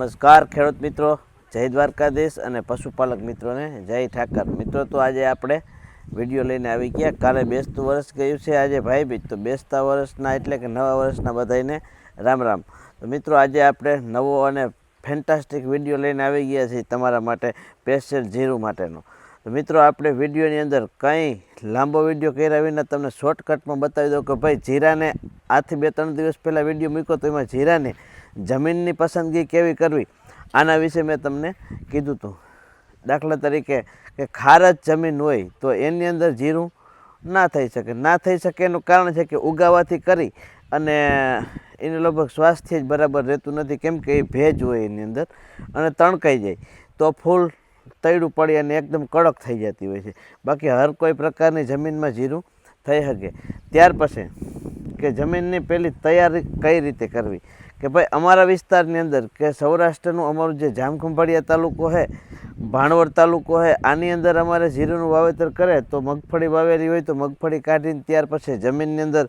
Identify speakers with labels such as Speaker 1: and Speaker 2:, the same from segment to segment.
Speaker 1: નમસ્કાર, ખેડૂત મિત્રો. જય દ્વારકાધીશ અને પશુપાલક મિત્રોને જય ઠાકર. મિત્રો, તો આજે આપણે વીડિયો લઈને આવી ગયા. કાલે બેસતું વર્ષ ગયું છે આજે ભાઈ બીજ તો બેસતા વર્ષના એટલે કે નવા વર્ષના બધાને રામ રામ. તો મિત્રો, આજે આપણે નવો અને ફેન્ટાસ્ટિક વીડિયો લઈને આવી ગયા છીએ તમારા માટે, સ્પેશિયલ જીરું માટેનો. તો મિત્રો, આપણે વિડીયોની અંદર કંઈ લાંબો વીડિયો કર્યા વિના તમને શોર્ટકટમાં બતાવી દઉં કે ભાઈ જીરાને આથી બે ત્રણ દિવસ પહેલાં વીડિયો મૂક્યો તો એમાં જીરાને જમીનની પસંદગી કેવી કરવી? આના વિશે મેં તમને કીધું હતું દાખલા તરીકે કે ખારજ જમીન હોય તો એની અંદર જીરું ના થઈ શકે. ના થઈ શકે એનું કારણ છે કે ઉગાવાથી કરી અને એનું લગભગ સ્વાસ્થ્ય જ બરાબર રહેતું નથી. કેમ કે એ ભેજ હોય એની અંદર અને તણકાઈ જાય. તો ફૂલ તૈડું પડી અને એકદમ કડક થઈ જતી હોય છે. બાકી હર કોઈ પ્રકારની જમીનમાં જીરું થઈ શકે. ત્યાર પછી કે જમીનની પહેલી તૈયારી કઈ રીતે કરવી? કે ભાઈ, અમારા વિસ્તારની અંદર કે સૌરાષ્ટ્રનું અમારું જે જામખંભાળિયા તાલુકો છે, ભાણવડ તાલુકો છે, આની અંદર અમારે જીરુંનું વાવેતર કરે તો મગફળી વાવેલી હોય તો મગફળી કાઢીને ત્યાર પછી જમીનની અંદર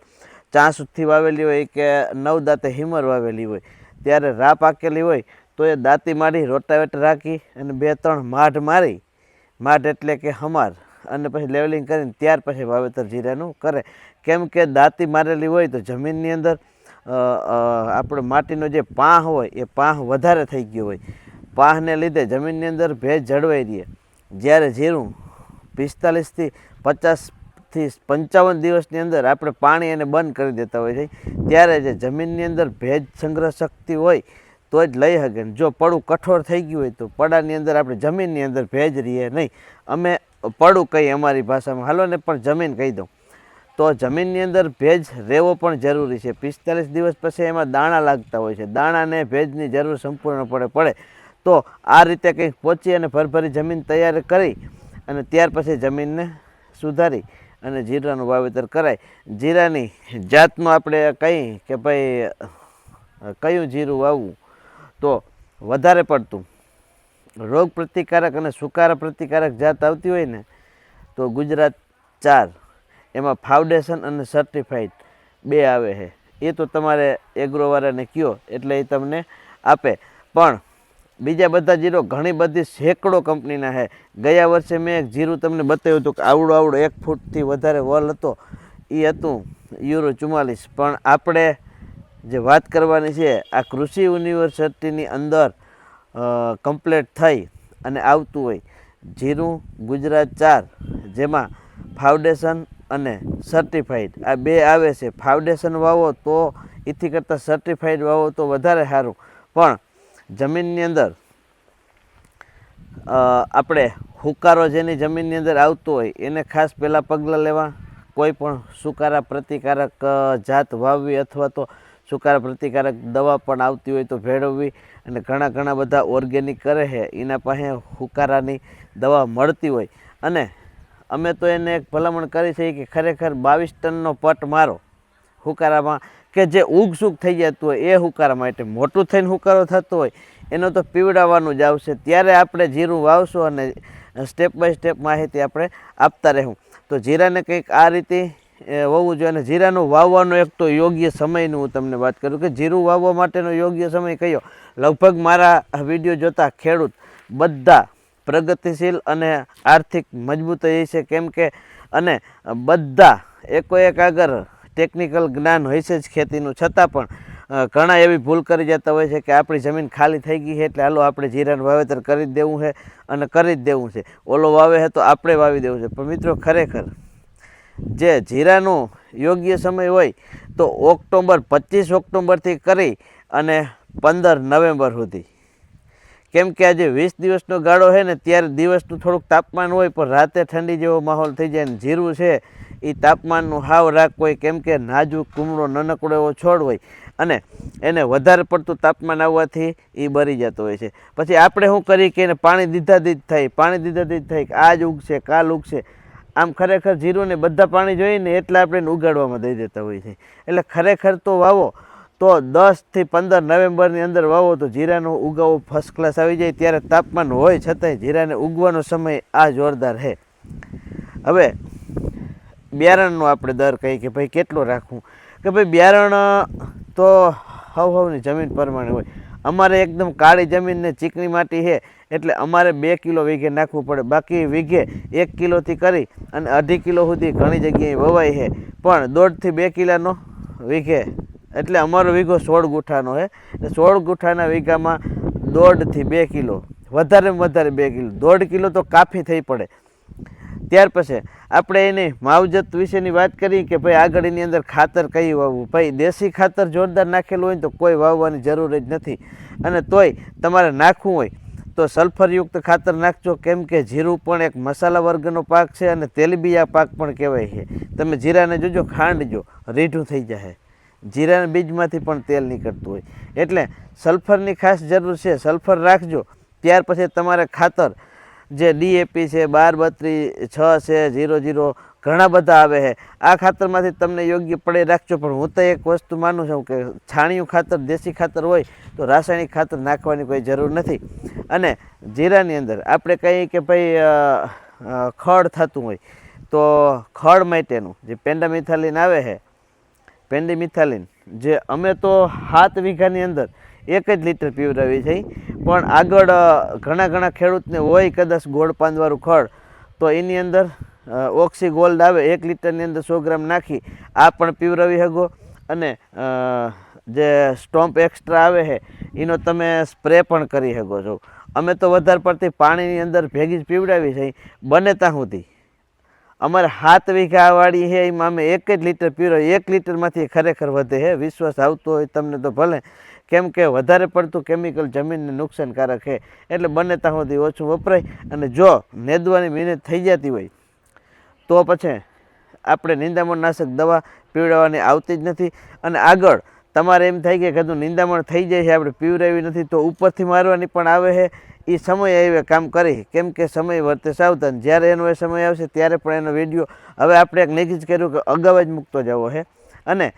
Speaker 1: ચાંસુથી વાવેલી હોય કે નવ દાંતે હિમર વાવેલી હોય. ત્યારે રા પાકેલી હોય તો એ દાંતી મારી રોટાવેટર રાખી અને બે ત્રણ માઢ મારી, માઢ એટલે કે હમાર અને પછી લેવલિંગ કરીને ત્યાર પછી વાવેતર જીરાનું કરે. કેમ કે દાંતી મારેલી હોય તો જમીનની અંદર આપણે માટીનો જે પાહ હોય, એ પાહ વધારે થઈ ગયો હોય. પાહને લીધે જમીનની અંદર ભેજ જળવાઈ રહે. જ્યારે જીરું પિસ્તાલીસથી પચાસથી પંચાવન દિવસની અંદર આપણે પાણી એને બંધ કરી દેતા હોય છે. ત્યારે જે જમીનની અંદર ભેજ સંગ્રહ શક્તિ હોય, તો જ લઈ શકે. જો પડું કઠોર થઈ ગયું હોય, તો પડાની અંદર આપણે જમીનની અંદર ભેજ રહીએ નહીં. અમે પડું કહીએ અમારી ભાષામાં. હાલો ને પણ જમીન કહી દઉં. તો જમીનની અંદર ભેજ રહેવો પણ જરૂરી છે. પિસ્તાલીસ દિવસ પછી એમાં દાણા લાગતા હોય છે. દાણાને ભેજની જરૂર સંપૂર્ણપણે પડે. તો આ રીતે કંઈક પહોંચી અને ભરભરી જમીન તૈયાર કરી અને ત્યાર પછી જમીનને સુધારી અને જીરાનું વાવેતર કરાય. જીરાની જાતનું આપણે કહી કે ભાઈ, કયું જીરું વાવવું? તો વધારે પડતું રોગ પ્રતિકારક અને સુકારા પ્રતિકારક જાત આવતી હોય ને, તો ગુજરાત ચાર. એમાં ફાઉન્ડેશન અને સર્ટિફાઈડ બે આવે છે. એ તો તમારે એગ્રોવાળાને કહો એટલે એ તમને આપે. પણ બીજા બધા જીરો ઘણી બધી સેંકડો કંપનીના છે. ગયા વર્ષે મેં એક જીરું તમને બતાવ્યું હતું કે આવડો આવડો એક ફૂટથી વધારે વોલ હતો. એ હતું યુરો ચુમ્માલીસ. પણ આપણે જે વાત કરવાની છે, આ કૃષિ યુનિવર્સિટીની અંદર કમ્પ્લેટ થઈ અને આવતું હોય. જીરું ગુજરાત ચાર, જેમાં ફાઉન્ડેશન અને સર્ટિફાઈડ આ બે આવે છે. ફાઉન્ડેશન વાવો તો એથી કરતાં સર્ટિફાઈડ વાવો તો વધારે સારું. પણ જમીનની અંદર આપણે હુકારો જેની જમીનની અંદર આવતો હોય, એને ખાસ પહેલાં પગલાં લેવા. કોઈ પણ સુકારા પ્રતિકારક જાત વાવવી અથવા તો સુકારા પ્રતિકારક દવા પણ આવતી હોય તો ભેળવવી અને ઘણા ઘણા બધા ઓર્ગેનિક કરે છે. એના પાસે હુકારાની દવા મળતી હોય. અને અમે તો એને એક ભલામણ કરી છે કે ખરેખર બાવીસ ટનનો પટ મારો હુકારામાં, કે જે ઉગસુગ થઈ જતું હોય એ હુકારા માટે મોટું થઈને હુકારો થતો હોય, એનો તો પીવડાવવાનું જ આવશે. ત્યારે આપણે જીરું વાવશું અને સ્ટેપ બાય સ્ટેપ માહિતી આપણે આપતા રહેવું. તો જીરાને કંઈક આ રીતે વાવવું જોઈએ. અને જીરાનું વાવવાનો એક તો યોગ્ય સમયનું હું તમને વાત કરું કે જીરું વાવવા માટેનો યોગ્ય સમય કયો? લગભગ મારા વીડિયો જોતા ખેડૂત બધા પ્રગતિશીલ અને આર્થિક મજબૂત રહી છે. કેમ કે, અને બધા એકો એક આગળ ટેકનિકલ જ્ઞાન હોય છે જ ખેતીનું. છતાં પણ ઘણા એવી ભૂલ કરી જતા હોય છે કે આપણી જમીન ખાલી થઈ ગઈ છે એટલે હાલો આપણે જીરાનું વાવેતર કરી જ દેવું છે અને કરી જ દેવું છે. ઓલો વાવે છે તો આપણે વાવી દેવું છે. પણ મિત્રો, ખરેખર જે જીરાનો યોગ્ય સમય હોય તો ઓક્ટોબર, પચીસ ઓક્ટોબરથી કરી અને પંદર નવેમ્બર સુધી. કેમ કે આજે વીસ દિવસનો ગાળો છે ને, ત્યારે દિવસનું થોડુંક તાપમાન હોય, પણ રાતે ઠંડી જેવો માહોલ થઈ જાય ને જીરું છે એ તાપમાનનું હાવ રાખ હોય, કેમ કે નાજુક કુમળો, નાનકડો એવો છોડ હોય, અને એને વધારે પડતું તાપમાન આવવાથી એ બરી જતો હોય છે. પછી આપણે શું કરીએ કે એને પાણી દીધા દીધ થાય, પાણી દીધા દીધ થાય આજ ઉગશે, કાલ ઉગશે. આમ ખરેખર જીરુંને બધા પાણી જોઈને એટલે આપણે ઉગાડવામાં દઈ દેતા હોય છે. એટલે ખરેખર તો વાવો તો દસથી પંદર નવેમ્બરની અંદર વાવો તો જીરાનો ઉગાવો ફર્સ્ટ ક્લાસ આવી જાય. ત્યારે તાપમાન હોય છતાંય જીરાને ઉગવાનો સમય આ જોરદાર છે. હવે બિયારણનો આપણે દર કહીએ કે ભાઈ કેટલો રાખવું? કે ભાઈ બિયારણ તો હવ હવની જમીન પ્રમાણે હોય. અમારે એકદમ કાળી જમીન ને ચીકણી માટી છે, એટલે અમારે બે કિલો વીઘે નાખવું પડે. બાકી વીઘે એક કિલોથી કરી અને અઢી કિલો સુધી ઘણી જગ્યાએ વવાય છે. પણ દોઢથી બે કિલાનો વીઘે એટલે અમારો વીઘો સોળ ગુઠાનો છે એટલે સોળ ગુઠાના વીઘામાં દોઢથી બે કિલો, વધારેમાં વધારે બે કિલો, દોઢ કિલો તો કાફી થઈ પડે. ત્યાર પછી આપણે એની માવજત વિશેની વાત કરી કે ભાઈ આગળ એની અંદર ખાતર કયું વાવવું? ભાઈ, દેશી ખાતર જોરદાર નાખેલું હોય તો કોઈ વાવવાની જરૂર જ નથી. અને તોય તમારે નાખવું હોય તો સલ્ફરયુક્ત ખાતર નાખજો. કેમ કે જીરું પણ એક મસાલા વર્ગનો પાક છે અને તેલબિયા પાક પણ કહેવાય છે. તમે જીરાને જોજો ખાંડજો રીઢું થઈ જાય જીરાના બીજમાંથી પણ તેલ નીકળતું હોય. એટલે સલ્ફરની ખાસ જરૂર છે, સલ્ફર રાખજો. ત્યાર પછી તમારે ખાતર, જે ડીએપી છે, બાર બત્રીસ છ છે જીરો જીરો ઘણા બધા આવે છે. આ ખાતરમાંથી તમને યોગ્ય પડે રાખજો. પણ હું તો એક વસ્તુ માનું છું કે છાણિયું ખાતર, દેશી ખાતર હોય તો રાસાયણિક ખાતર નાખવાની કોઈ જરૂર નથી. અને જીરાની અંદર આપણે કહીએ કે ભાઈ ખડ થતું હોય તો ખડ માટેનું જે પેન્ડામિથાલિન આવે છે પેન્ડીમિથાલિન, જે અમે તો સાત વીઘાની અંદર એક જ લીટર પીવડાવી છે. પણ આગળ ઘણા ઘણા ખેડૂતને હોય કદાચ ગોળ પાંદવાળું ખડ તો એની અંદર ઓક્સી ગોલ્ડ આવે, એક લીટરની અંદર સો ગ્રામ નાખી, આ પણ પીવરાવી શકો અને જે સ્ટોમ્પ એક્સ્ટ્રા આવે છે એનો તમે સ્પ્રે પણ કરી શકો છો. અમે તો વધારે પડતી પાણીની અંદર ભેગી જ પીવડાવી છે. બને ત્યાં સુધી. અમારે સાત વીઘાવાળી છે, એમાં અમે એક જ લીટર પીરો, એક લીટરમાંથી ખરેખર વધે છે. વિશ્વાસ આવતો હોય તમને તો ભલે. કેમ કે વધારે પડતું કેમિકલ જમીનને નુકસાનકારક છે. એટલે બને ત્યાં સુધી ઓછું વપરાય. અને જો નેદવાની મહેનત થઈ જતી હોય, તો પછી આપણે નિંદામણનાશક દવા પીવડાવવાની આવતી જ નથી. અને આગળ તમારે એમ થાય કે કદું નિંદામણ થઈ જાય છે, આપણે પીવડાવી નથી, તો ઉપરથી મારવાની પણ આવે છે. એ સમય આવે કામ કરી કેમ કે સમય વર્તે સાવધાન. જ્યારે એનો એ સમય આવશે ત્યારે પણ એનો વીડિયો હવે આપણે એક નક્કી જ કર્યું કે અગાઉ જ મૂકતો જવો છે. અને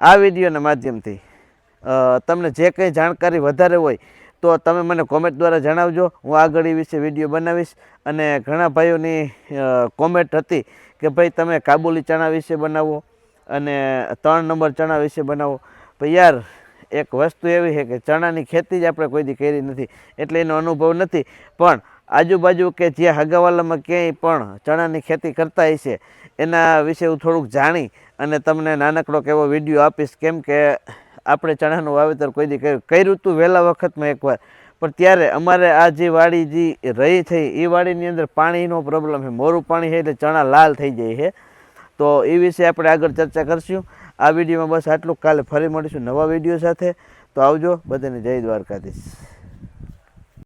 Speaker 1: આ વિડીયોના માધ્યમથી તમને જે કંઈ જાણકારી વધારે હોય તો તમે મને કોમેન્ટ દ્વારા જણાવજો. હું આગળ એ વિશે વીડિયો બનાવીશ. અને ઘણા ભાઈઓની કોમેન્ટ હતી કે ભાઈ તમે કાબુલી ચણા વિશે બનાવો અને ત્રણ નંબર ચણા વિશે બનાવો. પણ યાર એક વસ્તુ એવી છે કે ચણાની ખેતી જ આપણે કોઈ દી કરી નથી, એટલે એનો અનુભવ નથી. પણ આજુબાજુ કે જ્યાં હગાવાલામાં ક્યાંય પણ ચણાની ખેતી કરતા હશે, એના વિશે હું થોડુંક જાણી અને તમને નાનકડોક એવો વીડિયો આપીશ કેમ કે આપણે ચણાનું વાવેતર કોઈ દી કર્યું. કર્યું હતું વહેલા વખતમાં એકવાર, પણ ત્યારે અમારે આ જે વાડી જે રહી થઈ એ વાડીની અંદર પાણીનો પ્રોબ્લેમ છે. મોરું પાણી છે એટલે ચણા લાલ થઈ જાય છે. તો એ વિશે આપણે આગળ ચર્ચા કરશું. આ વિડીયોમાં બસ આટલું. કાલે ફરી મળીશું નવા વીડિયો સાથે. તો આવજો બધાને જય દ્વારકાધીશ.